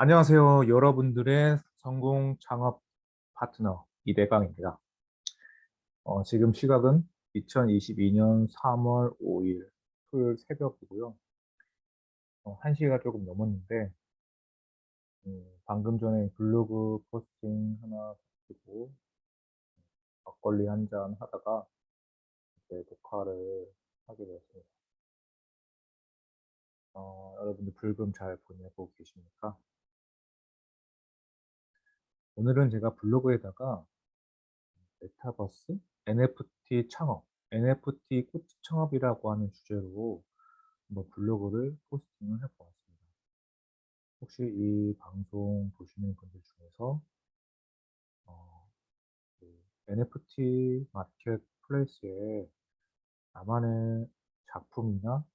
안녕하세요. 여러분들의 성공 창업 파트너 이대강입니다. 어, 지금 시각은 2022년 3월 5일 토요일 새벽이고요. 어, 1시가 조금 넘었는데 음, 방금 전에 블로그 포스팅 하나 찍고 막걸리 한 잔 하다가 이제 녹화를 하게 되었습니다. 어, 여러분들 불금 잘 보내고 계십니까? 오늘은 제가 블로그에다가 메타버스, NFT 창업, NFT 꽃 창업이라고 하는 주제로 한번 블로그를 포스팅을 해보았습니다. 혹시 이 방송 보시는 분들 중에서 어, 그 NFT 마켓 플레이스에 나만의 작품이나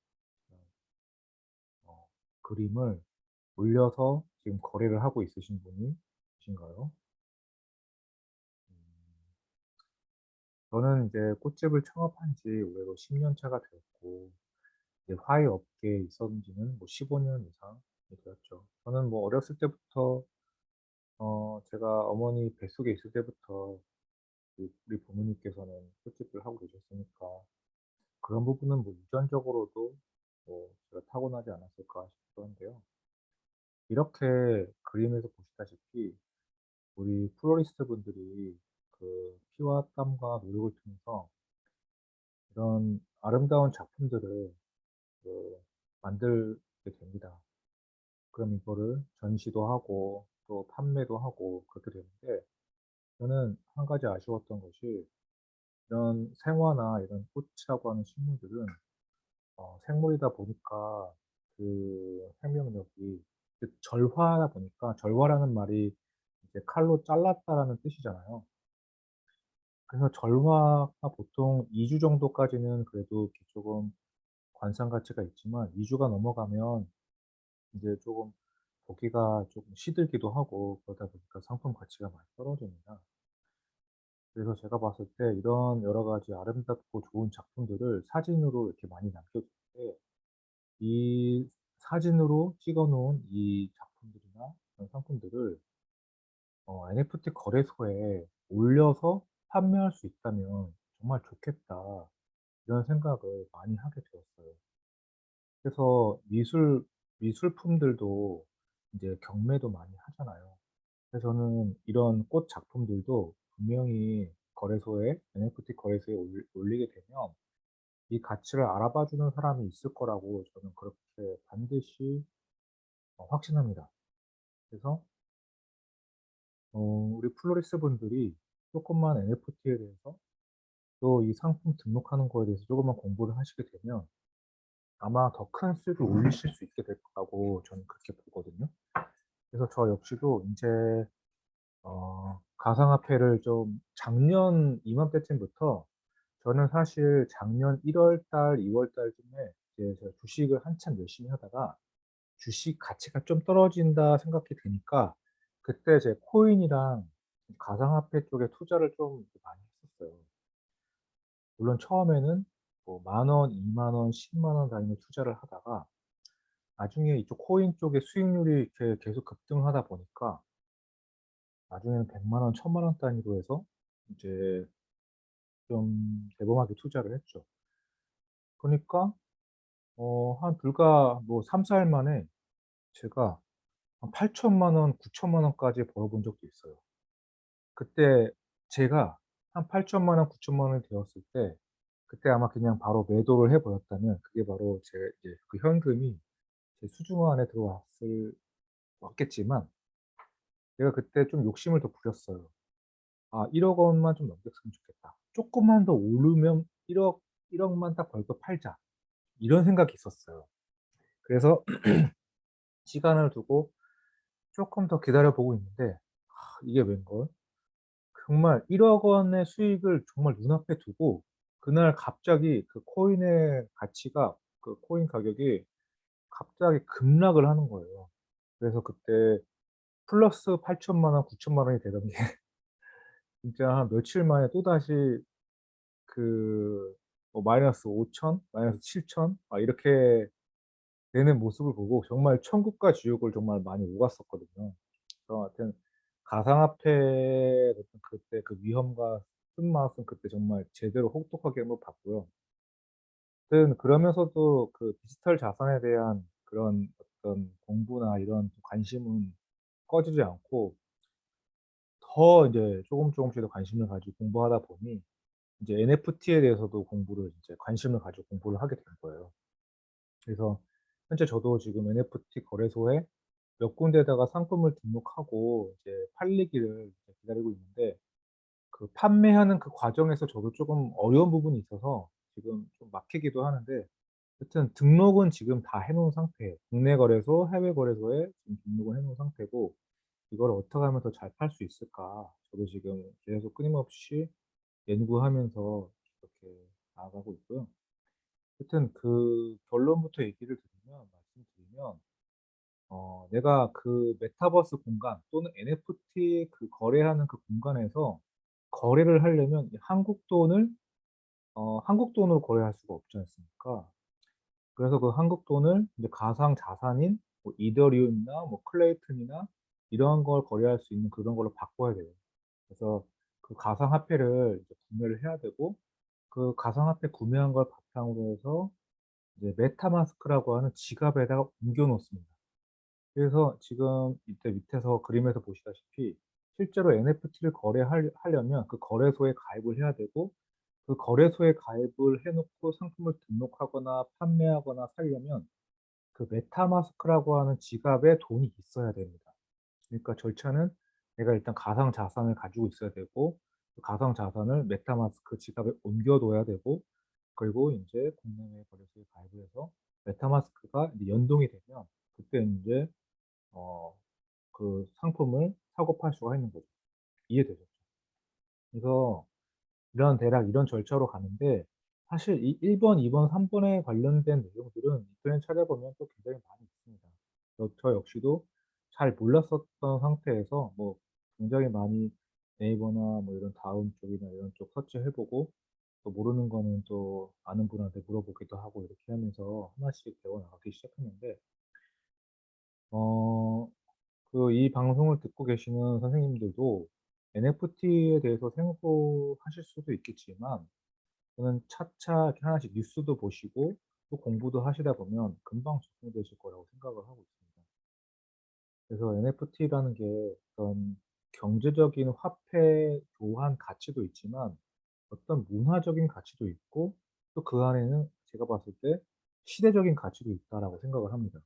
어, 그림을 올려서 지금 거래를 하고 있으신 분이 계신가요? 저는 이제 꽃집을 창업한 지 올해로 10년 차가 되었고, 이제 화훼 업계에 있었는 지는 뭐 15년 이상이 되었죠. 저는 뭐 어렸을 때부터, 어, 제가 어머니 뱃속에 있을 때부터 우리 부모님께서는 꽃집을 하고 계셨으니까 그런 부분은 뭐 유전적으로도 뭐 제가 타고나지 않았을까 싶기도 한데요. 이렇게 그림에서 보시다시피 플로리스트 분들이 그 피와 땀과 노력을 통해서 이런 아름다운 작품들을 그 만들게 됩니다. 그럼 이거를 전시도 하고 또 판매도 하고 그렇게 되는데 저는 한 가지 아쉬웠던 것이 이런 생화나 이런 꽃이라고 하는 식물들은 어, 생물이다 보니까 그 생명력이 즉 절화하다 보니까 절화라는 말이 이제 칼로 잘랐다라는 뜻이잖아요. 그래서 절화가 보통 2주 정도까지는 그래도 조금 관상 가치가 있지만 2주가 넘어가면 이제 조금 보기가 조금 시들기도 하고 그러다 보니까 상품 가치가 많이 떨어집니다. 그래서 제가 봤을 때 이런 여러 가지 아름답고 좋은 작품들을 사진으로 이렇게 많이 때이 사진으로 찍어 놓은 이 작품들이나 상품들을 어, NFT 거래소에 올려서 판매할 수 있다면 정말 좋겠다. 이런 생각을 많이 하게 되었어요. 그래서 미술, 미술품들도 이제 경매도 많이 하잖아요. 그래서 저는 이런 꽃 작품들도 분명히 거래소에, NFT 거래소에 올- 올리게 되면 이 가치를 알아봐 주는 사람이 있을 거라고 저는 그렇게 반드시 어, 확신합니다. 그래서 어, 우리 플로리스 분들이 조금만 NFT에 대해서 또 이 상품 등록하는 거에 대해서 조금만 공부를 하시게 되면 아마 더 큰 수익을 올리실 수 있게 될 거라고 저는 그렇게 보거든요. 그래서 저 역시도 이제 어, 가상화폐를 좀 작년 이맘때쯤부터 저는 사실 작년 1월 달, 2월 달쯤에 이제 제가 주식을 한참 열심히 하다가 주식 가치가 좀 떨어진다 생각이 드니까 그때 제 코인이랑 가상화폐 쪽에 투자를 좀 많이 했었어요. 물론 처음에는 뭐 만 원, 2만 원, 10만 원 단위로 투자를 하다가 나중에 이쪽 코인 쪽에 수익률이 계속 급등하다 보니까 나중에는 100만 원, 1000만 원 단위로 해서 이제 좀 대범하게 투자를 했죠. 그러니까 어, 한 불과 뭐 3, 4일 만에 제가 한 8천만 원, 9천만 원까지 벌어본 적도 있어요. 그때 제가 한 8천만 원, 9천만 원이 되었을 때 그때 아마 그냥 바로 매도를 해 버렸다면 그게 바로 제 이제 그 현금이 제 수중어 안에 들어왔을 왔겠지만 제가 그때 좀 욕심을 더 부렸어요. '아 1억 원만 좀 넘겼으면 좋겠다. 쪼끔만 더 오르면 1억 1억만 딱 벌고 팔자.' 이런 생각이 있었어요. 그래서 시간을 두고 쪼끔 더 기다려 보고 있는데 아 이게 웬걸 정말 1억 원의 수익을 정말 눈앞에 두고 그날 갑자기 그 코인의 가치가 그 코인 가격이 갑자기 급락을 하는 거예요. 그래서 그때 플러스 8천만 원, 9천만 원이 되던 게 진짜 한 며칠 만에 또다시 그 뭐 마이너스 5천 마이너스 7천 막 이렇게 되는 모습을 보고 정말 천국과 지옥을 정말 많이 오갔었거든요. 그래서 하여튼 가상화폐 그때 그 위험과 쓴맛은 그때 정말 제대로 혹독하게 한번 봤고요. 아무튼 그러면서도 그 디지털 자산에 대한 그런 어떤 공부나 이런 관심은 꺼지지 않고 더 인제 쪼금 쪼금씩 더 관심을 가지고 공부하다 보니 이제 NFT에 대해서도 공부를 이제 관심을 가지고 공부를 하게 된 거예요. 그래서 현재 저도 지금 NFT 거래소에 몇 군데에다가 상품을 등록하고 이제 팔리기를 기다리고 있는데 그 판매하는 그 과정에서 저도 쪼금 어려운 부분이 있어서 지금 좀 막히기도 하는데 여튼 등록은 지금 다 해 놓은 상태예요. 국내 거래소, 해외 거래소에 지금 등록을 해 놓은 상태고 이거를 어떻게 하면 더 잘 팔 수 있을까 저도 지금 계속 끊임없이 연구하면서 이렇게 나아가고 있고요. 여튼 그 결론부터 얘기를 드리면 말씀드리면 어 내가 그 메타버스 공간 또는 NFT 그 거래하는 그 공간에서 거래를 하려면 이 한국 돈을 어 한국 돈으로 거래할 수가 없지 않습니까? 그래서 그 한국 돈을 이제 가상 자산인 뭐 이더리움이나 뭐 클레이튼이나 이런 걸 거래할 수 있는 그런 걸로 바꿔야 돼요. 그래서 그 가상화폐를 구매를 해야 되고 그 가상화폐 구매한 걸 바탕으로 해서 메타마스크라고 하는 지갑에다가 옮겨 놓습니다. 그래서 지금 이때 밑에서 그림에서 보시다시피 실제로 NFT를 거래할 하려면 그 거래소에 가입을 해야 되고 그 거래소에 가입을 해 놓고 상품을 등록하거나 판매하거나 사려면 그 메타마스크라고 하는 지갑에 돈이 있어야 됩니다. 그러니까 절차는 내가 일단 가상 자산을 가지고 있어야 되고 그 가상 자산을 메타마스크 지갑에 옮겨 둬야 되고 그리고 인제 국내외 거래소에 가입을 해서 메타마스크가 이제 연동이 되면 그때 인제 어 그 상품을 사고 팔 수가 있는 거죠. 이해되셨죠? 그래서 이런 대략 이런 절차로 가는데 사실 이 1 번, 2 번, 3 번에 관련된 내용들은 인터넷 찾아보면 또 굉장히 많이 있습니다. 저저 역시도 잘 몰랐었던 상태에서 뭐 굉장히 많이 네이버나 뭐 이런 다음 쪽이나 이런 쪽 서치해 보고 또 모르는 거는 또 아는 분한테 물어보기도 하고 이렇게 하면서 하나씩 배워 나가기 시작했는데 어 그 이 방송을 듣고 계시는 선생님들도 NFT에 대해서 생소하실 수도 있겠지만 저는 차차 하나씩 뉴스도 보시고 또 공부도 하시다 보면 금방 적응되실 거라고 생각을 하고 있습니다. 그래서 NFT라는 게 어떤 경제적인 화폐 교환 가치도 있지만 어떤 문화적인 가치도 있고 또 그 안에는 제가 봤을 때 '시대적인 가치도 있다.'라고 생각을 합니다.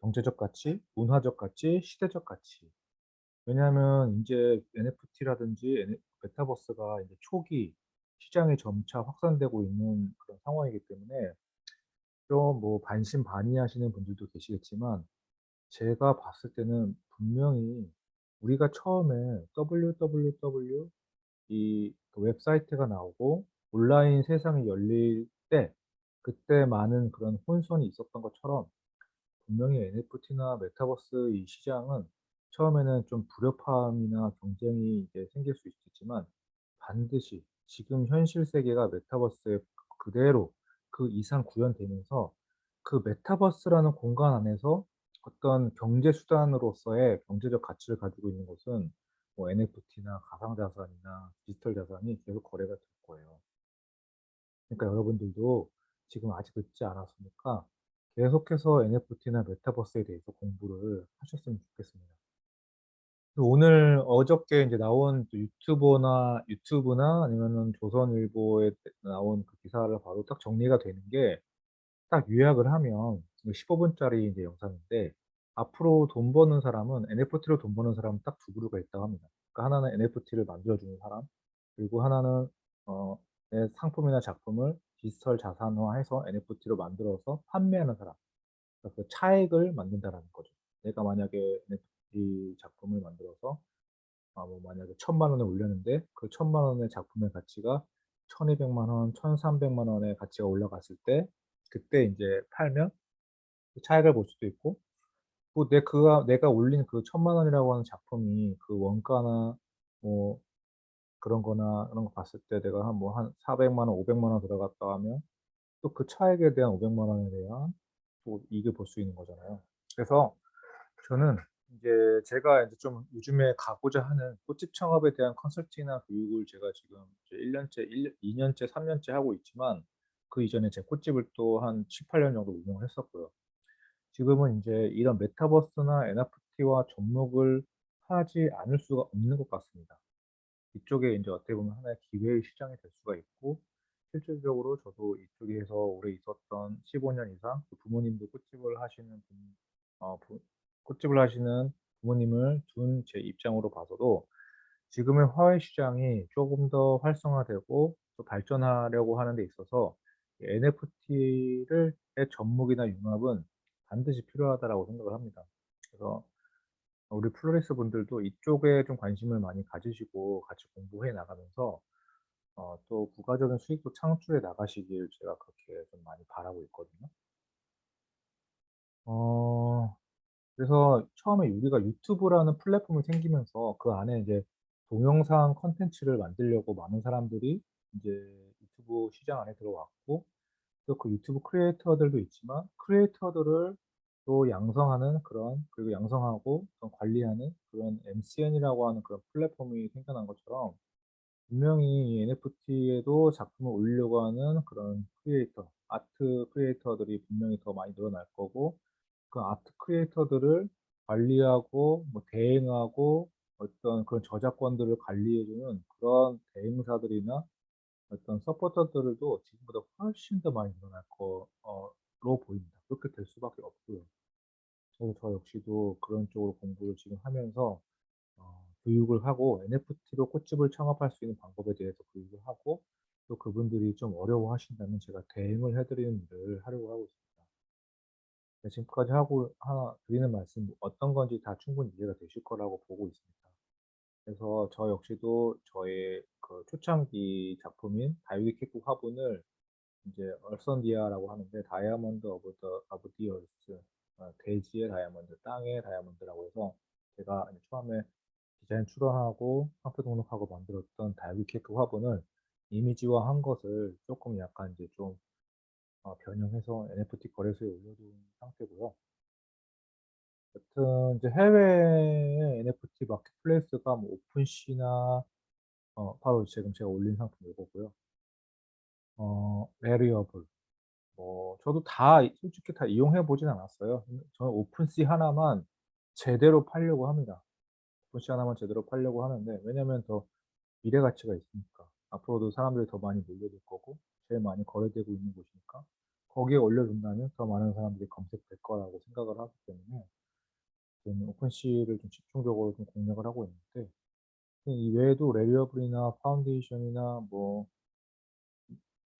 경제적 가치, 문화적 가치, 시대적 가치. 왜냐하면 인제 NFT라든지 메타버스가 이제 초기 시장이 점차 확산되고 있는 그런 상황이기 때문에 좀 뭐 반신반의하시는 분들도 계시겠지만 제가 봤을 때는 분명히 우리가 처음에 www 이그 웹사이트가 나오고 온라인 세상이 열릴 때 그때 많은 그런 혼선이 있었던 것처럼 분명히 NFT나 메타버스 이 시장은 처음에는 좀 불협화음이나 경쟁이 이제 생길 수 있겠지만 반드시 지금 현실 세계가 메타버스에 그대로 그 이상 구현되면서 그 메타버스라는 공간 안에서 어떤 경제 수단으로서의 경제적 가치를 가지고 있는 것은 뭐 NFT나 가상자산이나 디지털 자산이 계속 거래가 될 거예요. 그러니까 여러분들도 지금 아직 늦지 않았으니까 계속해서 NFT나 메타버스에 대해서 공부를 하셨으면 좋겠습니다. 그 오늘 어저께 인제 나온 또 유튜버나 유튜브나 아니면은 조선일보에 나온 그 기사를 봐도 딱 정리가 되는 게 딱 요약을 하면 이거 15 분짜리 이제 영상인데 앞으로 돈 버는 사람은 NFT로 돈 버는 사람은 딱 두 그루가 있다고 합니다. 그러니까 하나는 NFT를 만들어 주는 사람 그리고 하나는 어 내 상품이나 작품을 디지털 자산화해서 NFT로 만들어서 판매하는 사람. 그러니까 그 차액을 만든다라는 거죠. 내가 만약에 NFT 작품을 만들어서 아 뭐 만약에 1,000,000 원에 올렸는데 그1,000,000 원의 작품의 가치가 1,200,000 원, 1,300,000 원의 가치가 올라갔을 때 그때 인제 팔면 그 차익을 볼 수도 있고 뭐 내 그가 내가 올린 그1,000,000 원이라고 하는 작품이 그 원가나 뭐 그런 거나 그런 거 봤을 때 내가 한 뭐 한 400,000 원, 500,000원 들어갔다 하면 또 그 차익에 대한 500,000 원에 대한 또 이익을 볼 수 있는 거잖아요. 그래서 저는 인제 제가 인제 좀 요즘에 가고자 하는 꽃집 창업에 대한 컨설팅이나 교육을 제가 지금 이제 1 년째, 1년 2 년째, 3 년째 하고 있지만 그 이전에 제 꽃집을 또한 7-8년 정도 운영을 했었고요. 지금은 인제 이런 메타버스나 NFT와 접목을 하지 않을 수가 없는 것 같습니다. 이쪽에 인제 어떻게 보면 하나의 기회의 시장이 될 수가 있고 실질적으로 저도 이쪽에서 오래 있었던 15년 이상 그 부모님도 꽃집을 하시는 분 어 부 꽃집을 하시는 부모님을 둔 제 입장으로 봐서도 지금의 화훼 시장이 쪼금 더 활성화되고 또 발전하려고 하는 데 있어서 NFT를 의 접목이나 융합은 반드시 필요하다라고 생각을 합니다. 그래서 우리 플로리스트 분들도 이쪽에 좀 관심을 많이 가지시고 같이 공부해 나가면서 어 또 부가적인 수익도 창출해 나가시길 제가 그렇게 좀 많이 바라고 있거든요. 어 그래서 처음에 우리가 유튜브라는 플랫폼이 생기면서 그 안에 이제 동영상 콘텐츠를 만들려고 많은 사람들이 인제 유튜브 시장 안에 들어왔고 또 그 유튜브 크리에이터들도 있지만 크리에이터들을 또 양성하는 그런 그리고 양성하고 또 관리하는 그런 MCN이라고 하는 그런 플랫폼이 생겨난 것처럼 분명히 이 NFT에도 작품을 올리려고 하는 그런 크리에이터, 아트 크리에이터들이 분명히 더 많이 늘어날 거고 그 아트 크리에이터들을 관리하고 뭐 대행하고 어떤 그런 저작권들을 관리해 주는 그런 대행사들이나 어떤 서포터들도 지금보다 훨씬 더 많이 늘어날 거어로 보입니다. 그렇게 될 수밖에 없고요. 그래서 저 역시도 그런 쪽으로 공부를 지금 하면서 어 교육을 하고 NFT로 꽃집을 창업할 수 있는 방법에 대해서 교육을 하고 또 그분들이 좀 어려워하신다면 제가 대응을 해 드리는 일을 하려고 하고 있습니다. 네 지금까지 하고 하 드리는 말씀 어떤 건지 다 충분히 이해가 되실 거라고 보고 있습니다. 그래서 저 역시도 저의 그 초창기 작품인 다이비드 캣국 화분을 인제 얼선디아라고 하는데 다이아몬드 오브 더 오브 디 얼스 어 대지의 다이아몬드, 땅의 다이아몬드라고 해서 제가 이제 처음에 디자인 출원하고 상표 등록하고 만들었던 다이비드 캣국 화분을 이미지화한 것을 쪼끔 약간 이제 좀어 변형해서 NFT 거래소에 올려둔 상태고요. 여튼 이제 NFT 마켓플레이스가 뭐 오픈시나 어 바로 지금 제가 올린 상품 요거고요. 어 베리어블 뭐 저도 다 솔직히 다 이용해 보진 않았어요. 저는 오픈시 하나만 제대로 팔려고 합니다. 오픈시 하나만 제대로 팔려고 하는데 왜냐면 더 미래 가치가 있으니까. 앞으로도 사람들이 더 많이 몰려들 거고 제일 많이 거래되고 있는 곳이니까 거기에 올려둔다면 더 많은 사람들이 검색될 거라고 생각을 하기 때문에 저는 오픈시를 좀 집중적으로 좀 공략을 하고 있는데 이 외에도 레리어블이나 파운데이션이나 뭐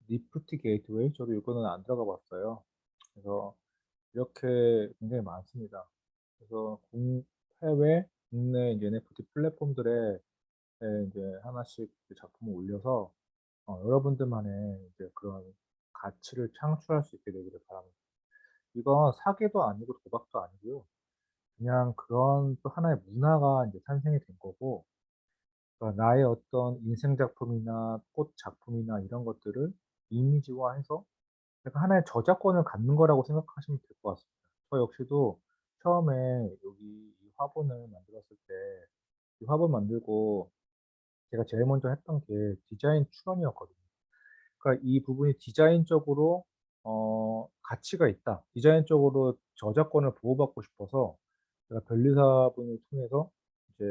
니프티 게이트웨이 저도 이거는 안 들어가 봤어요. 그래서 이렇게 굉장히 많습니다. 그래서 국 해외, 국내 이제 NFT 플랫폼들에 에 인제 하나씩 그 작품을 올려서 어 여러분들만의 이제 그런 가치를 창출할 수 있게 되기를 바랍니다. 이건 사기도 아니고 도박도 아니고요. 그냥 그런 또 하나의 문화가 인제 탄생이 된 거고 그러니까 나의 어떤 인생 작품이나 꽃 작품이나 이런 것들을 이미지화해서 약간 하나의 저작권을 갖는 거라고 생각하시면 될 것 같습니다. 저 역시도 처음에 여기 이 화분을 만들었을 때 이 화분 만들고 제가 제일 먼저 했던 게 디자인 출원이었거든요. 그러니까 이 부분이 디자인적으로 어 가치가 있다. 디자인적으로 저작권을 보호받고 싶어서 제가 변리사분을 통해서 이제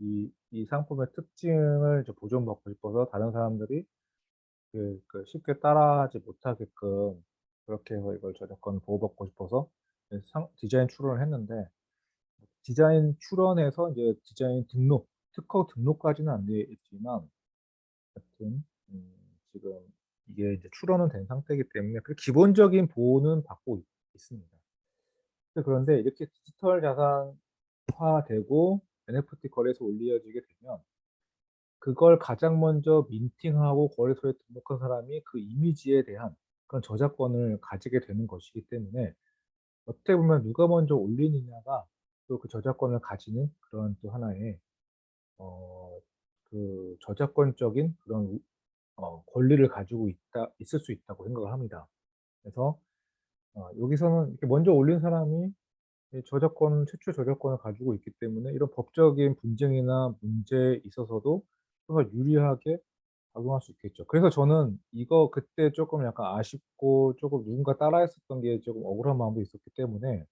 이 이 상품의 특징을 이제 보존받고 싶어서 다른 사람들이 그 그 쉽게 따라하지 못하게끔 그렇게 해서 이걸 저작권을 보호받고 싶어서 예상 디자인 출원을 했는데 디자인 출원에서 이제 디자인 등록, 특허 등록까지는 안돼 있지만 여튼 음 지금 이게 이제 출원은 된 상태이기 때문에 그 기본적인 보호는 받고 있 있습니다. 근데 그런데 이렇게 디지털 자산화되고 NFT 거래소에 올려지게 되면 그걸 가장 먼저 민팅하고 거래소에 등록한 사람이 그 이미지에 대한 그런 저작권을 가지게 되는 것이기 때문에 어떻게 보면 누가 먼저 올리느냐가 또 그 저작권을 가지는 그런 또 하나의 어 그 저작권적인 그런 우어 권리를 가지고 있다 있을 수 있다고 생각을 합니다. 그래서 어 여기서는 이렇게 먼저 올린 사람이 이 저작권 최초 저작권을 가지고 있기 때문에 이런 법적인 분쟁이나 문제에 있어서도 좀더 유리하게 작용할 수 있겠죠. 그래서 저는 이거 그때 쪼끔 약간 아쉽고 쪼금 누군가 따라했었던 게 쪼금 억울한 마음도 있었기 때문에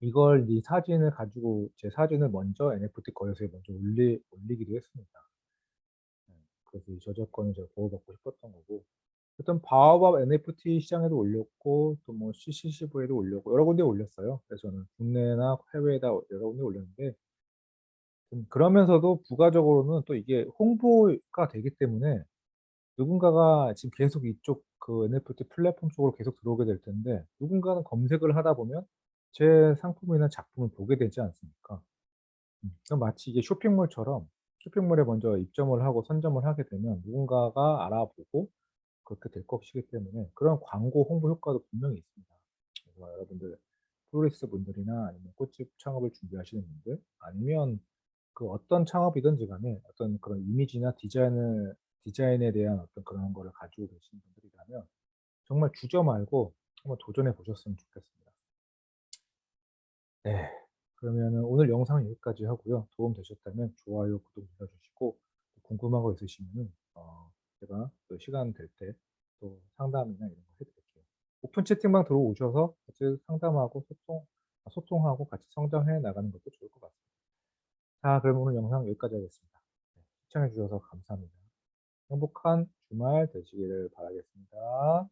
이걸 이 사진을 가지고 제 사진을 먼저 NFT 거래소에 먼저 올리 올리기로 했습니다. 네. 그래서 이 저작권을 제가 보호받고 싶었던 거고 어떤 바오밥 NFT 시장에도 올렸고 또 뭐 CCCV에도 올렸고 여러 군데에 올렸어요. 그래서 저는 국내나 해외에다 여러 군데 올렸는데 음 그러면서도 부가적으로는 또 이게 홍보가 되기 때문에 누군가가 지금 계속 이쪽 그 NFT 플랫폼 쪽으로 계속 들어오게 될 텐데 누군가는 검색을 하다 보면 제 상품이나 작품을 보게 되지 않습니까? 음 마치 이게 쇼핑몰처럼 쇼핑몰에 먼저 입점을 하고 선점을 하게 되면 누군가가 알아보고 그렇게 될 것이기 때문에 그런 광고 홍보 효과도 분명히 있습니다. 그래서 여러분들 플로리스트 분들이나 아니면 꽃집 창업을 준비하시는 분들 아니면 그 어떤 창업이든지 간에 어떤 그런 이미지나 디자인을 디자인에 대한 어떤 그런 거를 가지고 계신 분들이라면 정말 주저 말고 한번 도전해 보셨으면 좋겠습니다. 네. 그러면은 오늘 영상은 여기까지 하고요. 도움 되셨다면 좋아요, 구독 눌러 주시고 궁금한 거 있으시면은 어 제가 또 시간 될 때 또 상담이나 이런 거 해 드릴게요. 오픈 채팅방 들어오셔서 같이 상담하고 소통 소통하고 같이 성장해 나가는 것도 좋을 것 같습니다. 자 그럼 오늘 영상 여기까지 하겠습니다. 네. 시청해 주셔서 감사합니다. 행복한 주말 되시기를 바라겠습니다.